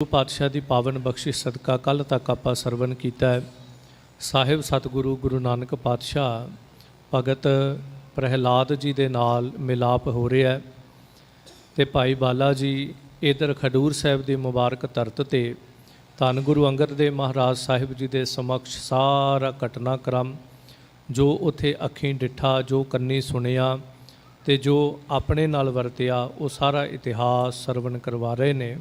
ਗੁਰੂ ਪਾਤਸ਼ਾਹ ਦੀ ਪਾਵਨ ਬਖਸ਼ਿਸ਼ ਸਦਕਾ ਕੱਲ ਤੱਕ ਆਪਾਂ ਸਰਵਨ ਕੀਤਾ ਹੈ। ਸਾਹਿਬ ਸਤਿਗੁਰੂ ਗੁਰੂ ਨਾਨਕ ਪਾਤਸ਼ਾਹ, ਭਗਤ ਪ੍ਰਹਿਲਾਦ ਜੀ ਦੇ ਨਾਲ ਮਿਲਾਪ ਹੋ ਰਿਹਾ ਹੈ ਤੇ ਭਾਈ ਬਾਲਾ ਜੀ ਇਧਰ ਖਡੂਰ ਸਾਹਿਬ ਦੀ ਮੁਬਾਰਕ ਧਰਤ ਤੇ ਧੰਨ ਗੁਰੂ ਅੰਗਦ ਦੇਵ ਮਹਾਰਾਜ ਸਾਹਿਬ ਜੀ ਦੇ ਸਮਕਸ਼ ਸਾਰਾ ਘਟਨਾਕ੍ਰਮ, ਜੋ ਉਥੇ ਅੱਖੀਂ ਡਿੱਠਾ, ਜੋ ਕੰਨੀ ਸੁਣਿਆ ਤੇ ਜੋ ਆਪਣੇ ਨਾਲ ਵਰਤਿਆ, ਉਹ ਸਾਰਾ ਇਤਿਹਾਸ ਸਰਵਣ ਕਰਵਾ ਰਹੇ ਨੇ।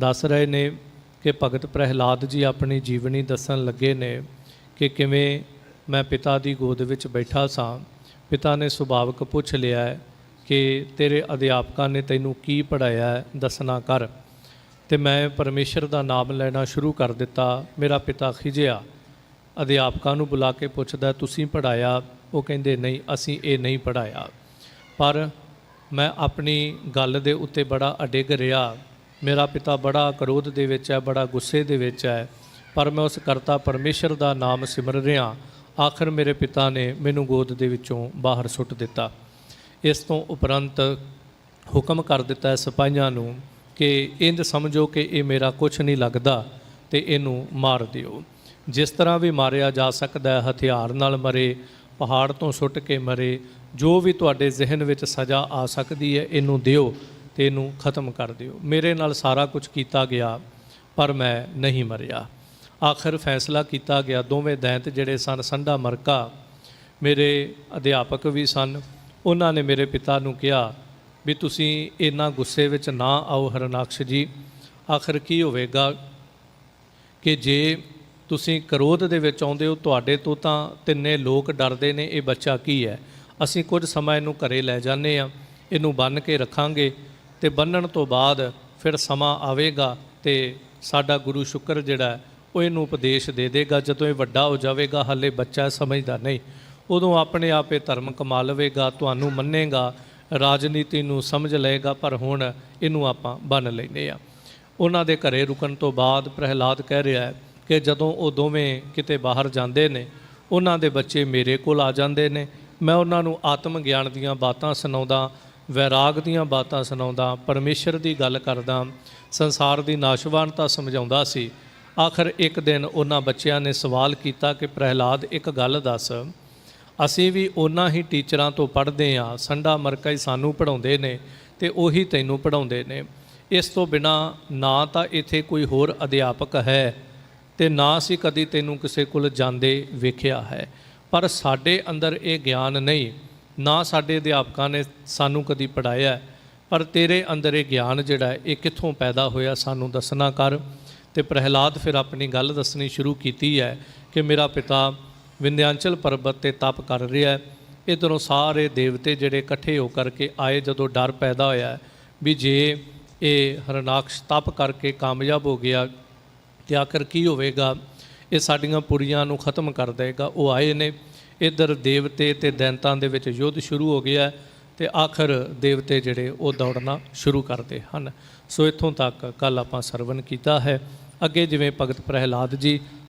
ਦੱਸ ਰਹੇ ਨੇ ਕਿ ਭਗਤ ਪ੍ਰਹਿਲਾਦ ਜੀ ਆਪਣੀ ਜੀਵਨੀ ਦੱਸਣ ਲੱਗੇ ਨੇ ਕਿ ਕਿਵੇਂ ਮੈਂ ਪਿਤਾ ਦੀ ਗੋਦ ਵਿੱਚ ਬੈਠਾ ਸਾਂ। ਪਿਤਾ ਨੇ ਸੁਭਾਵਕ ਪੁੱਛ ਲਿਆ ਕਿ ਤੇਰੇ ਅਧਿਆਪਕਾਂ ਨੇ ਤੈਨੂੰ ਕੀ ਪੜਾਇਆ ਦੱਸਣਾ ਕਰ। ਤੇ ਮੈਂ ਪਰਮੇਸ਼ਰ ਦਾ ਨਾਮ ਲੈਣਾ ਸ਼ੁਰੂ ਕਰ ਦਿੱਤਾ। ਮੇਰਾ ਪਿਤਾ ਖਿਜਿਆ ਅਧਿਆਪਕਾਂ ਨੂੰ ਬੁਲਾ ਕੇ ਪੁੱਛਦਾ, ਤੁਸੀਂ ਪੜਾਇਆ ਉਹ ਕਹਿੰਦੇ, ਨਹੀਂ, ਅਸੀਂ ਇਹ ਨਹੀਂ ਪੜਾਇਆ ਪਰ ਮੈਂ ਆਪਣੀ ਗੱਲ ਦੇ ਉੱਤੇ ਬੜਾ ਅਡਿੱਗ ਰਿਹਾ। ਮੇਰਾ ਪਿਤਾ ਬੜਾ ਕਰੋਧ ਦੇ ਵਿੱਚ ਹੈ, ਬੜਾ ਗੁੱਸੇ ਦੇ ਵਿੱਚ ਹੈ, ਪਰ ਮੈਂ ਉਸ ਕਰਤਾ ਪਰਮੇਸ਼ਰ ਦਾ ਨਾਮ ਸਿਮਰ ਰਿਹਾ। ਆਖਰ ਮੇਰੇ ਪਿਤਾ ਨੇ ਮੈਨੂੰ ਗੋਦ ਦੇ ਵਿੱਚੋਂ ਬਾਹਰ ਸੁੱਟ ਦਿੱਤਾ। ਇਸ ਤੋਂ ਉਪਰੰਤ ਹੁਕਮ ਕਰ ਦਿੱਤਾ ਹੈ ਸਿਪਾਹੀਆਂ ਨੂੰ ਕਿ ਇੰਜ ਸਮਝੋ ਕਿ ਇਹ ਮੇਰਾ ਕੁਝ ਨਹੀਂ ਲੱਗਦਾ ਤੇ ਇਹਨੂੰ ਮਾਰ ਦਿਓ। ਜਿਸ ਤਰ੍ਹਾਂ ਵੀ ਮਾਰਿਆ ਜਾ ਸਕਦਾ ਹੈ, ਹਥਿਆਰ ਨਾਲ ਮਰੇ, ਪਹਾੜ ਤੋਂ ਸੁੱਟ ਕੇ ਮਰੇ, ਜੋ ਵੀ ਤੁਹਾਡੇ ਜ਼ਿਹਨ ਵਿੱਚ ਸਜ਼ਾ ਆ ਸਕਦੀ ਹੈ, ਇਹਨੂੰ ਦਿਓ। ਤੇ ਇਹਨੂੰ ਖਤਮ ਕਰ ਦਿਓ। ਮੇਰੇ ਨਾਲ ਸਾਰਾ ਕੁਝ ਕੀਤਾ ਗਿਆ, ਪਰ ਮੈਂ ਨਹੀਂ ਮਰਿਆ। ਆਖਰ ਫੈਸਲਾ ਕੀਤਾ ਗਿਆ। ਦੋਵੇਂ ਦੈਂਤ ਜਿਹੜੇ ਸਨ ਸੰਡਾ ਮਰਕਾ, ਮੇਰੇ ਅਧਿਆਪਕ ਵੀ ਸਨ। ਉਹਨਾਂ ਨੇ ਮੇਰੇ ਪਿਤਾ ਨੂੰ ਕਿਹਾ ਵੀ ਤੁਸੀਂ ਇੰਨਾ ਗੁੱਸੇ ਵਿੱਚ ਨਾ ਆਓ ਹਰਨਾਕਸ਼ ਜੀ। ਆਖਰ ਕੀ ਹੋਵੇਗਾ ਕਿ ਜੇ ਤੁਸੀਂ ਕਰੋਧ ਦੇ ਵਿੱਚ ਆਉਂਦੇ ਹੋ, ਤੁਹਾਡੇ ਤੋਂ ਤਾਂ ਤਿੰਨੇ ਲੋਕ ਡਰਦੇ ਨੇ, ਇਹ ਬੱਚਾ ਕੀ ਹੈ? ਅਸੀਂ ਕੁਝ ਸਮਾਂ ਇਹਨੂੰ ਘਰੇ ਲੈ ਜਾਂਦੇ ਆ ਇਹਨੂੰ ਬੰਨ ਕੇ ਰੱਖਾਂਗੇ। ਤੇ ਬੰਨਣ ਤੋਂ ਬਾਅਦ ਫਿਰ ਸਮਾਂ ਆਵੇਗਾ ਤੇ ਸਾਡਾ ਗੁਰੂ ਸ਼ੁਕਰ ਜਿਹੜਾ ਉਹ ਇਹਨੂੰ ਉਪਦੇਸ਼ ਦੇ ਦੇਗਾ। ਜਦੋਂ ਇਹ ਵੱਡਾ ਹੋ ਜਾਵੇਗਾ, ਹਾਲੇ ਬੱਚਾ ਸਮਝਦਾ ਨਹੀਂ। ਉਦੋਂ ਆਪਣੇ ਆਪ ਇਹ ਧਰਮ ਕਮਾ ਲਵੇਗਾ, ਤੁਹਾਨੂੰ ਮੰਨੇਗਾ, ਰਾਜਨੀਤੀ ਨੂੰ ਸਮਝ ਲਏਗਾ, ਪਰ ਹੁਣ ਇਹਨੂੰ ਆਪਾਂ ਬੰਨ ਲੈਨੇ ਆ। ਉਹਨਾਂ ਦੇ ਘਰੇ ਰੁਕਣ ਤੋਂ ਬਾਅਦ ਪ੍ਰਹਿਲਾਦ ਕਹਿ ਰਿਹਾ ਹੈ ਕਿ ਜਦੋਂ ਉਹ ਦੋਵੇਂ ਕਿਤੇ ਬਾਹਰ ਜਾਂਦੇ ਨੇ, ਉਹਨਾਂ ਦੇ ਬੱਚੇ ਮੇਰੇ ਕੋਲ ਆ ਜਾਂਦੇ ਨੇ। ਮੈਂ ਉਹਨਾਂ ਨੂੰ ਆਤਮ ਗਿਆਨ ਦੀਆਂ ਬਾਤਾਂ ਸੁਣਾਉਂਦਾ ਵੈਰਾਗ ਦੀਆਂ ਬਾਤਾਂ ਸੁਣਾਉਂਦਾ, ਪਰਮੇਸ਼ਰ ਦੀ ਗੱਲ ਕਰਦਾ, ਸੰਸਾਰ ਦੀ ਨਾਸ਼ਵਾਨਤਾ ਸਮਝਾਉਂਦਾ ਸੀ। ਆਖਰ ਇੱਕ ਦਿਨ ਉਹਨਾਂ ਬੱਚਿਆਂ ਨੇ ਸਵਾਲ ਕੀਤਾ ਕਿ, ਪ੍ਰਹਿਲਾਦ, ਇੱਕ ਗੱਲ ਦੱਸ। ਅਸੀਂ ਵੀ ਉਹਨਾਂ ਹੀ ਟੀਚਰਾਂ ਤੋਂ ਪੜ੍ਹਦੇ ਆ, ਸੰਡਾ ਮਰਕਾ ਹੀ ਸਾਨੂੰ ਪੜਾਉਂਦੇ ਨੇ ਤੇ ਉਹੀ ਤੈਨੂੰ ਪੜਾਉਂਦੇ ਨੇ। ਇਸ ਤੋਂ ਬਿਨਾ ਨਾ ਤਾਂ ਇੱਥੇ ਕੋਈ ਹੋਰ ਅਧਿਆਪਕ ਹੈ ਤੇ ਨਾ ਅਸੀਂ ਕਦੀ ਤੈਨੂੰ ਕਿਸੇ ਕੋਲ ਜਾਂਦੇ ਵੇਖਿਆ ਹੈ। ਪਰ ਸਾਡੇ ਅੰਦਰ ਇਹ ਗਿਆਨ ਨਹੀਂ। ਨਾ ਸਾਡੇ ਅਧਿਆਪਕਾਂ ਨੇ ਸਾਨੂੰ ਕਦੀ ਪੜਾਇਆ ਪਰ ਤੇਰੇ ਅੰਦਰ ਇਹ ਗਿਆਨ ਜਿਹੜਾ ਹੈ, ਇਹ ਕਿੱਥੋਂ ਪੈਦਾ ਹੋਇਆ ਸਾਨੂੰ ਦੱਸਣਾ ਕਰ। ਤੇ ਪ੍ਰਹਿਲਾਦ ਫਿਰ ਆਪਣੀ ਗੱਲ ਦੱਸਣੀ ਸ਼ੁਰੂ ਕੀਤੀ ਹੈ ਕਿ ਮੇਰਾ ਪਿਤਾ ਵਿੰਧਿਆਚਲ ਪਰਬਤ ਤੇ ਤਪ ਕਰ ਰਿਹਾ ਹੈ। ਇਧਰੋਂ ਸਾਰੇ ਦੇਵਤੇ ਜਿਹੜੇ ਇਕੱਠੇ ਹੋ ਕਰਕੇ ਆਏ, ਜਦੋਂ ਡਰ ਪੈਦਾ ਹੋਇਆ ਵੀ ਜੇ ਇਹ ਹਰਨਾਕਸ਼ ਤਪ ਕਰਕੇ ਕਾਮਯਾਬ ਹੋ ਗਿਆ, ਤੇ ਆਖਰ ਕੀ ਹੋਵੇਗਾ? ਇਹ ਸਾਡੀਆਂ ਪੁਰੀਆਂ ਨੂੰ ਖਤਮ ਕਰ ਦੇਗਾ। ਉਹ ਆਏ ਨੇ। ਇਧਰ ਦੇਵਤੇ ਤੇ ਦੈਂਤਾਂ ਦੇ ਵਿੱਚ ਯੁੱਧ ਸ਼ੁਰੂ ਹੋ ਗਿਆ ਹੈ ਤੇ ਆਖਰ ਦੇਵਤੇ ਜਿਹੜੇ ਉਹ ਦੌੜਨਾ ਸ਼ੁਰੂ ਕਰਦੇ ਹਨ। ਸੋ ਇੱਥੋਂ ਤੱਕ ਕੱਲ ਆਪਾਂ ਸਰਵਨ ਕੀਤਾ ਹੈ। ਅੱਗੇ ਜਿਵੇਂ ਭਗਤ ਪ੍ਰਹਿਲਾਦ ਜੀ